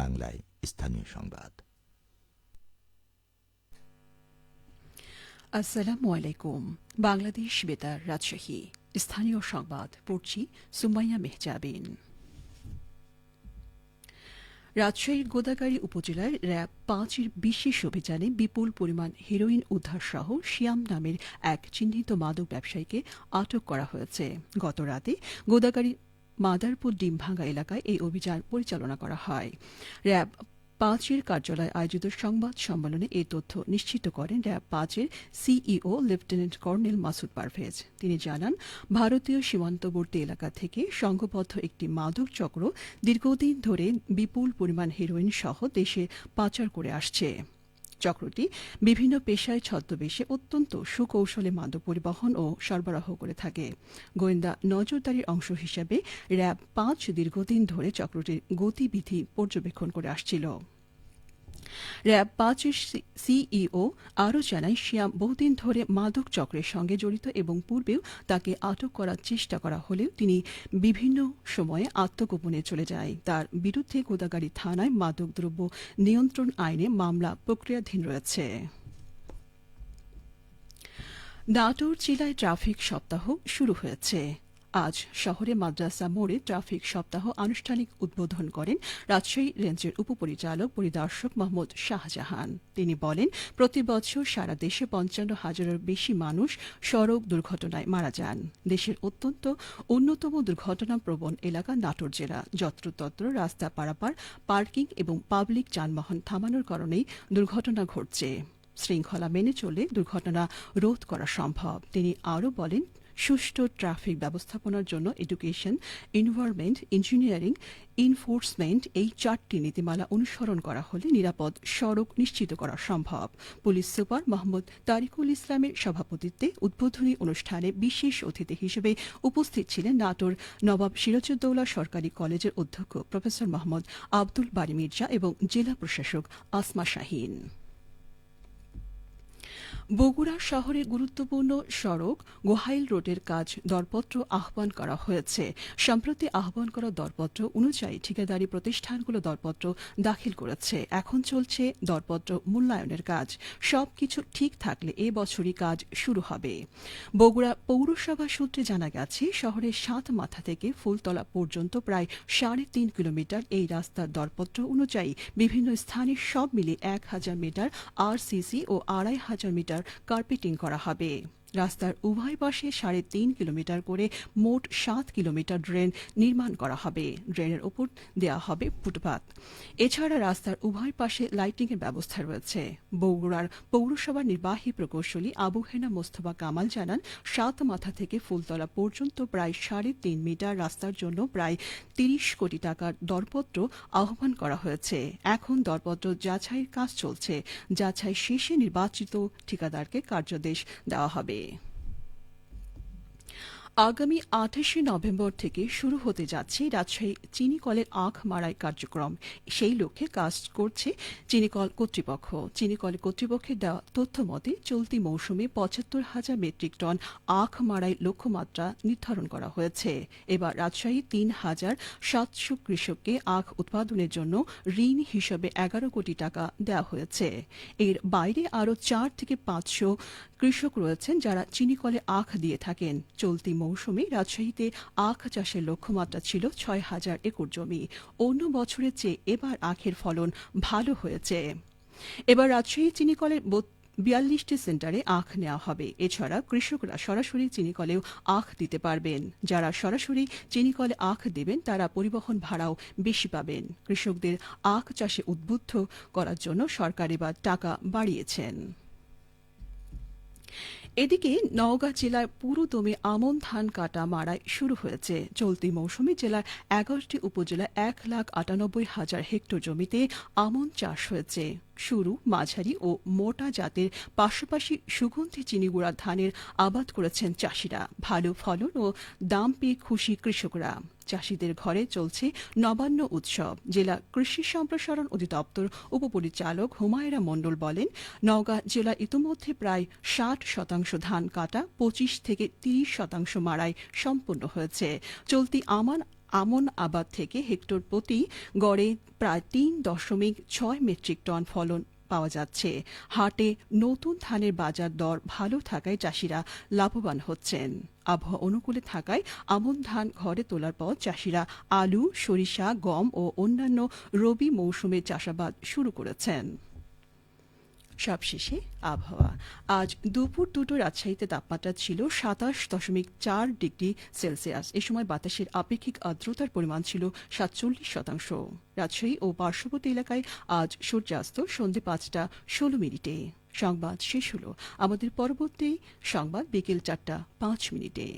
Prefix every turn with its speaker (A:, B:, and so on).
A: বাংলায় স্থানীয় সংবাদ
B: আসসালামু আলাইকুম বাংলাদেশ বেতার রাজশাহী স্থানীয় সংবাদ পড়ছি সুমাইয়া মেহজাবিন রাজশাহীর গোদাগাড়ী উপজেলায় র্যাব পাঁচের বিশেষ অভিযানে বিপুল পরিমাণ হিরোইন উদ্ধার সহ শিয়াম নামের এক চিহ্নিত মাদক ব্যবসায়ীকে আটক করা হয়েছে গত রাতে গোদাগাড়ী মাদারপুর ডিমভাঙ্গা এলাকায় এই অভিযান পরিচালনা করা হয় র্যাব পাঁচের কার্যালয়ে আয়োজিত সংবাদ সম্মেলনে এই তথ্য নিশ্চিত করেন র্যাব পাঁচের CEO lieutenant colonel Masud Parvez তিনি জানান ভারতীয় সীমান্তবর্তী এলাকা থেকে সংঘবদ্ধ একটি মাদক চক্র দীর্ঘদিন ধরে বিপুল পরিমাণ হেরোইন সহ দেশে পাচার করে আসছে চক্রটি বিভিন্ন পেশায় ছদ্মবেশে অত্যন্ত সুকৌশলে মাদক পরিবহন ও সরবরাহ করে থাকে গোয়েন্দা নজরদারির অংশ হিসেবে র্যাব পাঁচ দীর্ঘদিন ধরে চক্রটির গতিবিধি পর্যবেক্ষণ করে আসছিল র্যাব পাঁচের সিইও আরও জানায় শিয়াম বহুদিন ধরে মাদক চক্রের সঙ্গে জড়িত এবং পূর্বেও তাকে আটক করার চেষ্টা করা হলেও তিনি বিভিন্ন সময়ে আত্মগোপনে চলে যায় তার বিরুদ্ধে গোদাগাড়ি থানায় মাদকদ্রব্য নিয়ন্ত্রণ আইনে মামলা প্রক্রিয়াধীন রয়েছে নাটোর জেলায় ট্রাফিক সপ্তাহ শুরু হয়েছে আজ শহরে মাদ্রাসা মোড়ে ট্রাফিক সপ্তাহ আনুষ্ঠানিক উদ্বোধন করেন রাজশাহী রেঞ্জের উপপরিচালক পরিদর্শক মোহাম্মদ শাহজাহান তিনি বলেন প্রতি বছর সারা দেশে পঞ্চান্ন হাজারের বেশি মানুষ সড়ক দুর্ঘটনায় মারা যান দেশের অত্যন্ত অন্যতম দুর্ঘটনা প্রবণ এলাকা নাটোর জেলা যত্রতত্র রাস্তা পারাপার পার্কিং এবং পাবলিক যানবাহন থামানোর কারণেই দুর্ঘটনা ঘটছে শৃঙ্খলা মেনে চলে দুর্ঘটনা রোধ করা সম্ভব তিনি আরও বলেন সুষ্ঠু ট্রাফিক ব্যবস্থাপনার জন্য এডুকেশন এনভায়রনমেন্ট ইঞ্জিনিয়ারিং ইনফোর্সমেন্ট এই চারটি নীতিমালা অনুসরণ করা হলে নিরাপদ সড়ক নিশ্চিত করা সম্ভব পুলিশ সুপার মোহাম্মদ তারিকুল ইসলামের সভাপতিত্বে উদ্বোধনী অনুষ্ঠানে বিশেষ অতিথি হিসেবে উপস্থিত ছিলেন নাটোর নবাব সিরাজউদ্দৌলা সরকারি কলেজের অধ্যক্ষ প্রফেসর মোহাম্মদ আব্দুল বারি মির্জা এবং জেলা প্রশাসক আসমা শাহীন বগুড়া শহরে গুরুত্বপূর্ণ সড়ক গোহাইল রোডের কাজ দরপত্র আহ্বান করা হয়েছে সম্প্রতি আহ্বান করা দরপত্র অনুযায়ী ঠিকাদারি প্রতিষ্ঠানগুলো দরপত্র দাখিল করেছে এখন চলছে দরপত্র মূল্যায়নের কাজ সবকিছু ঠিক থাকলে এ বছরই কাজ শুরু হবে বগুড়া পৌরসভা সূত্রে জানা গেছে শহরের সাত মাথা থেকে ফুলতলা পর্যন্ত প্রায় সাড়ে তিন কিলোমিটার এই রাস্তার দরপত্র অনুযায়ী বিভিন্ন স্থানে সব মিলে এক হাজার মিটার আরসিসি ও আড়াই হাজার মিটার কার্পেটিং করা হবে রাস্তার উভয় পাশে সাড়ে তিন কিলোমিটার করে মোট সাত কিলোমিটার ড্রেন নির্মাণ করা হবে ড্রেনের ওপর দেওয়া হবে ফুটপাত এছাড়া রাস্তার উভয় পাশে লাইটিংয়ের ব্যবস্থা রয়েছে বগুড়ার পৌরসভার নির্বাহী প্রকৌশলী আবু হেনা মোস্তফা কামাল জানান সাত মাথা থেকে ফুলতলা পর্যন্ত প্রায় সাড়ে তিন মিটার রাস্তার জন্য প্রায় তিরিশ কোটি টাকার দরপত্র আহ্বান করা হয়েছে এখন দরপত্র যাচাইয়ের কাজ চলছে যাচাই শেষে নির্বাচিত ঠিকাদারকে কার্যদেশ দেওয়া হবে আগামী আঠাশে নভেম্বর থেকে শুরু হতে যাচ্ছে রাজশাহী চিনিকলের আখ মারাই কার্যক্রম সেই লক্ষ্যে কাজ করছে চিনিকল কর্তৃপক্ষ চিনিকল কর্তৃপক্ষের দেওয়া তথ্য মতে চলতি মৌসুমে পঁচাত্তর হাজার মেট্রিক টন আখ মারাই লক্ষ্যমাত্রা নির্ধারণ করা হয়েছে এবার রাজশাহী তিন হাজার সাতশো কৃষককে আখ উৎপাদনের জন্য ঋণ হিসেবে এগারো কোটি টাকা দেওয়া হয়েছে এর বাইরে আরও চার থেকে পাঁচশো কৃষক রয়েছেন যারা চিনিকলে আখ দিয়ে থাকেন চলতি মৌসুমে রাজশাহীতে আখ চাষের লক্ষ্যমাত্রা ছিল ছয় হাজার একর জমি অন্য বছরের চেয়ে এবার আখের ফলন ভালো হয়েছে এবার রাজশাহী চিনিকলের বিয়াল্লিশটি সেন্টারে আখ নেওয়া হবে এছাড়া কৃষকরা সরাসরি চিনিকলেও আখ দিতে পারবেন যারা সরাসরি চিনিকলে আখ দেবেন তারা পরিবহন ভাড়াও বেশি পাবেন কৃষকদের আখ চাষে উদ্বুদ্ধ করার জন্য সরকার এবার টাকা বাড়িয়েছেন এদিকে নওগাঁ জেলায় পুরো দমে আমন ধান কাটা মারাই শুরু হয়েছে চলতি মৌসুমে জেলার এগারোটি উপজেলায় এক লাখ আটানব্বই হাজার হেক্টর জমিতে আমন চাষ হয়েছে সরু মাঝারি ও মোটা জাতের পাশাপাশি সুগন্ধি চিনিগুড়া ধানের আবাদ করেছেন চাষিরা ভালো ফলন ও দাম পেয়ে খুশি কৃষকরা চাষিদের ঘরে চলছে নবান্ন উৎসব জেলা কৃষি সম্প্রসারণ অধিদপ্তর উপপরিচালক হুমায়রা মণ্ডল বলেন নওগাঁ জেলা ইতিমধ্যে প্রায় ষাট শতাংশ ধান কাটা পঁচিশ থেকে তিরিশ শতাংশ মারাই সম্পন্ন হয়েছে চলতি আমান আমন আবাদ থেকে হেক্টর প্রতি গড়ে প্রায় তিন দশমিক ছয় মেট্রিক টন ফলন পাওয়া যাচ্ছে হাটে নতুন ধানের বাজার দর ভালো থাকায় চাষিরা লাভবান হচ্ছেন আবহাওয়া অনুকূলে থাকায় আমন ধান ঘরে তোলার পর চাষিরা আলু সরিষা গম ও অন্যান্য রবি মৌসুমে চাষাবাদ শুরু করেছেন সবশেষে আবহাওয়া আজ দুপুর দুটো রাজশাহীতে তাপমাত্রা ছিল সাতাশ দশমিক চার ডিগ্রি সেলসিয়াস এ সময় বাতাসের আপেক্ষিক আর্দ্রতার পরিমাণ ছিল সাতচল্লিশ শতাংশ রাজশাহী ও পার্শ্ববর্তী এলাকায় আজ সূর্যাস্ত সন্ধে পাঁচটা ষোলো মিনিটে সংবাদ শেষ হল আমাদের পরবর্তী সংবাদ বিকেল চারটা পাঁচ মিনিটে